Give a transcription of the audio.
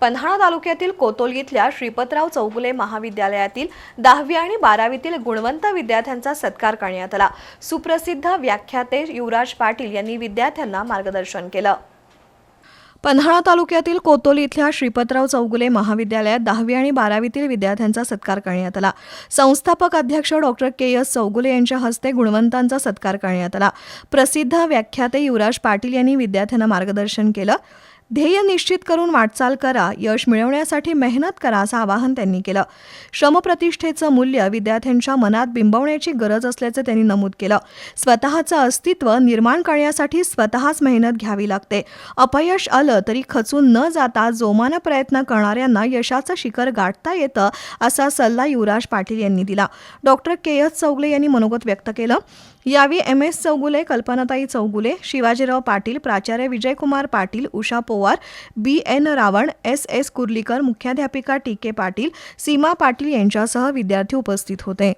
पन्हाळा तालुक्यातील कोतोल इथल्या श्रीपतराव चौगुले महाविद्यालयातील दहावी आणि बारावीतील गुणवंत विद्यार्थ्यांचा सत्कार करण्यात आला. सुप्रसिद्ध व्याख्याते युवराज पाटील यांनी विद्यार्थ्यांना मार्गदर्शन केलं. पन्हाळा तालुक्यातील कोतोली इथल्या श्रीपतराव चौगुले महाविद्यालयात दहावी आणि बारावीतील विद्यार्थ्यांचा सत्कार करण्यात आला. संस्थापक अध्यक्ष डॉक्टर के. एस. चौगुले यांच्या हस्ते गुणवंतांचा सत्कार करण्यात आला. प्रसिद्ध व्याख्याते युवराज पाटील यांनी विद्यार्थ्यांना मार्गदर्शन केलं. ध्येय निश्चित करून वाटचाल करा यश मिळवण्यासाठी मेहनत करा असं आवाहन त्यांनी केलं. श्रमप्रतिष्ठेचं मूल्य विद्यार्थ्यांच्या मनात बिंबवण्याची गरज असल्याचं त्यांनी नमूद केलं. स्वतःचं अस्तित्व निर्माण करण्यासाठी स्वतःच मेहनत घ्यावी लागते. अपयश आलं तरी खचून न जाता जोमानं प्रयत्न करणाऱ्यांना यशाचं शिखर गाठता येतं असा सल्ला युवराज पाटील यांनी दिला. डॉक्टर के. एस. चौगले यांनी मनोगत व्यक्त केलं. यावेळी एम. एस. चौगुले कल्पनाताई चौगुले शिवाजीराव पाटील प्राचार्य विजयकुमार पाटील उषा पो Powar B. N. Ravan S. S. Kurlikar मुख्याध्यापिका टी. के. पाटील सीमा पाटील यांच्यासह विद्यार्थी उपस्थित होते.